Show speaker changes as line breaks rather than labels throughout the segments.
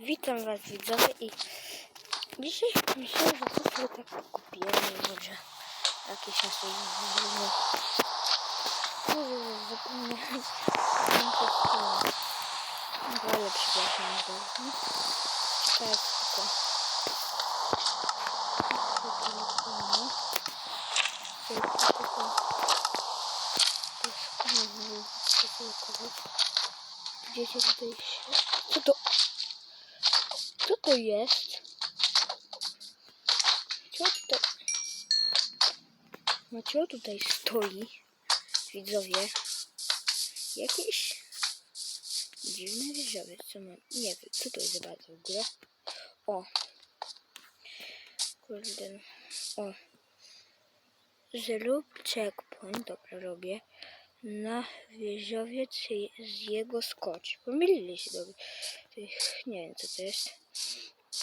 Witam was widzowie i dzisiaj myślałem, że coś sobie tak kupiłem i może jakieś asy zrobimy. Może zapomniałem. Ale przepraszam tylko. Tylko, tylko. To jest co to Gdzieś tutaj się... Co to? Co to jest? Co to? No co tutaj stoi? Widzowie. Jakieś dziwne wieżowiec. Co ma... Nie wiem, co to jest za bardzo w ogóle. O. Kurde. no. O. Zrób checkpoint. Dobra, robię. Na wieżowiec z jego skocz. Pomylili się do tych. Nie wiem co to jest.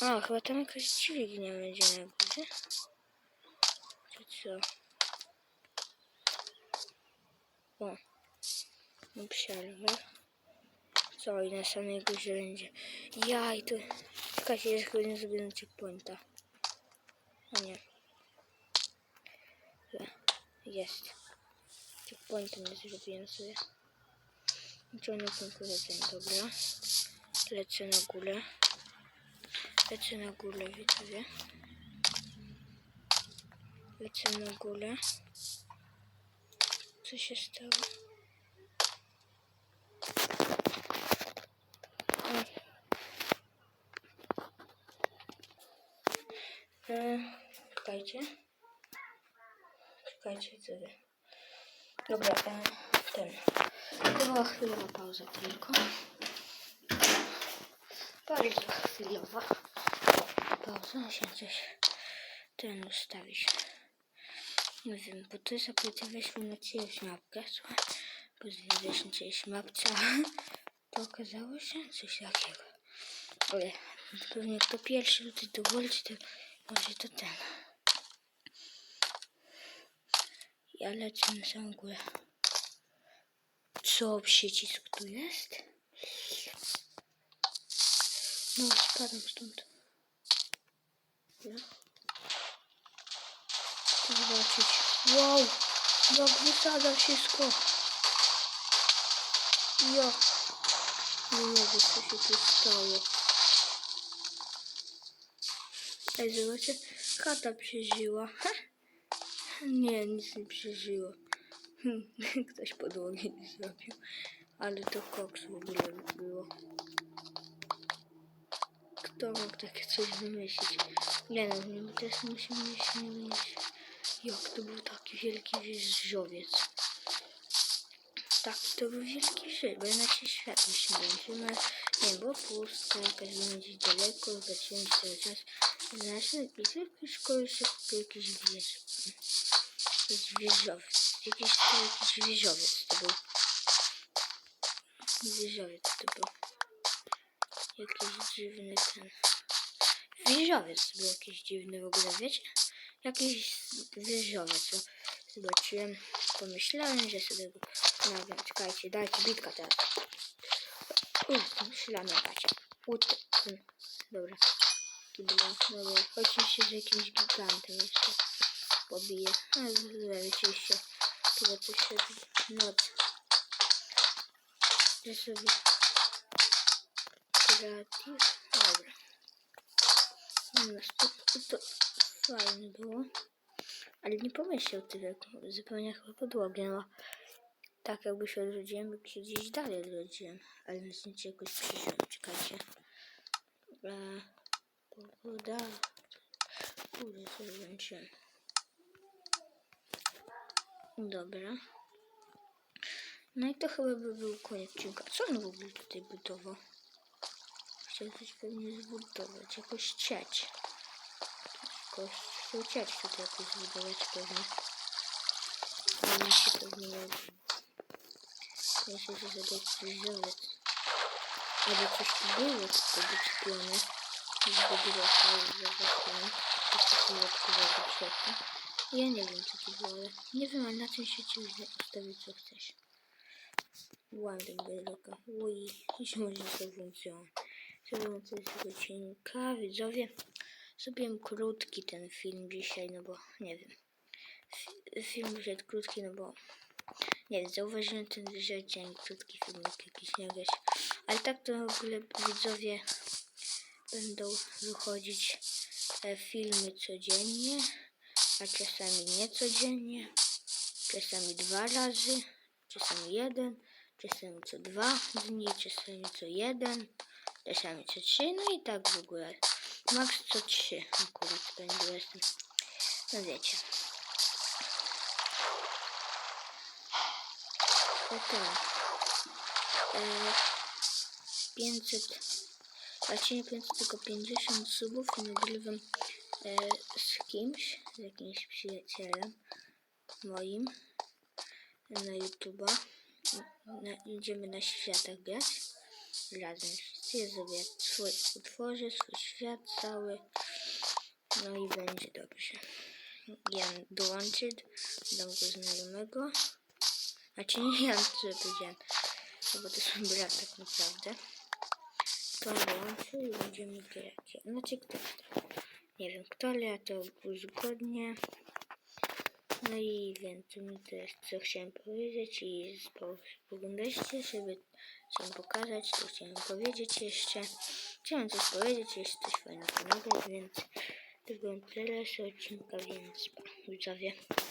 A, chyba tam jakaś dźwignia będzie na górze. Czy co? O. No przerwę. Co i na samej górze będzie. Jaj, to... Czekajcie, jest chyba nie zrobiłem checkpointa. A nie. Jest. Checkpointa nie zrobiłem sobie. Ciągle konkurencja, dobra. Lecę na górę. Lecę na górę, widzowie. Lecę na górę. Co się stało? O. E, czekajcie. Czekajcie, widzowie. Dobra, e, ten. To była chwilowa pauza tylko. Bardzo chwilowa pauza. Się coś ten ustawić. Nie wiem, bo to zapowiedzieliśmy na czyjąś mapkę, słuchaj. Pozwoliliśmy czyjś mapce, a to okazało się coś takiego. Ale pewnie kto pierwszy tutaj dowolci, to może to ten. Ja lecę na samą górę. Co przycisk tu jest? No, spadam stąd. Ja. Chcę zobaczyć. Wow! Jak wysadza wszystko. Ja. Nie mogę, co się tu stało. Ej, zobaczcie. Kata przeżyła. Ha? Nie, nic nie przeżyło. Hmm, Ktoś podłogi nie zrobił. Ale to koks w ogóle było. Kto mógł takie coś wymyślić? Nie no, nie, bo teraz musimy mieć nie mieć. Jak to był taki wielki wieżowiec. Tak, to był wielki wieżowiec, bo inaczej światło się będzie. No, nie było pusto, jakaś będzie daleko, zobaczyłem cały czas. Znaczy, i tylko szkoły się jakiś wież. Wieżowiec. Jakiś, to jakiś wieżowiec to był. Wieżowiec to był. Jakiś dziwny ten. Wieżowiec to był jakiś dziwny w ogóle, wiecie? Jakiś wieżowiec. co Zobaczyłem, pomyślałem, że sobie go nagram. Czekajcie, dajcie bitka teraz. Uff, szlamy macie. Ut. Dobra. Kibla, dobra. Chodźmy się z jakimś gigantem jeszcze. Pobiję. A, rzeczywiście. Chyba coś się noc. Ja sobie kreatyw. Dobra. No, to, to fajne było. Ale nie pomyślał tyle. Zupełnie chyba podłogę. No. Tak jakby się odrodziłem, by się gdzieś dalej odrodziłem. Ale na zdjęcie jakoś przyjrzałem. Czekajcie. E, pogoda. Kurde, sobie włączyłem. Dobra. No i to chyba by był koniec odcinka. Co on w ogóle tutaj budował? Chciał coś pewnie zbudować, jakoś cieć. Jakoś chciał cieć tutaj jakoś zbudować pewnie. Ale mi się pewnie nie uda. Myślę, że sobie krzyżowiec. Albo coś tu było, co to wyczypione. Zbudował cały zazaczony. Jeszcze sobie odkrywał przedtem. Ja nie wiem co to było, ale nie wiem, ale na tym świecie ustawić co chcesz. Łandem Beloka. Ui, już może to włączyłam. Zrobiłem coś z godzinka, widzowie. Zrobiłem krótki ten film dzisiaj, no bo nie wiem. Fi- Film wyszedł krótki, no bo nie wiem, zauważyłem ten, że dzień krótki filmik jakiś, nie wiesz. Ale tak to w ogóle widzowie będą wychodzić e, filmy codziennie, a czasami nie codziennie, czasami dwa razy, czasami jeden, czasami co dwa dni, czasami co jeden, czasami co trzy, no i tak w ogóle. Max co trzy akurat będzie jestem. No wiecie. Tak. E, 500, znaczy nie 500, tylko 50 subów i nagrywam z kimś, z jakimś przyjacielem moim na YouTube'a. Idziemy na światach grać razem wszyscy. Ja sobie swój utworzę, swój świat cały. No i będzie dobrze. Jan dołączy, dam go znajomego. Znaczy nie Jan, co ja powiedziałem, no bo to mój brat tak naprawdę. To dołączy i będziemy grać. Znaczy kto? Nie wiem kto, ale ja to uzgodnię. No i to mi to jest co chciałem powiedzieć i spo- spoglądaliście sobie, chciałem pokazać, to chciałem powiedzieć jeszcze. Chciałem coś powiedzieć, jeszcze coś fajnego więc to było tyle z odcinka, więc pa.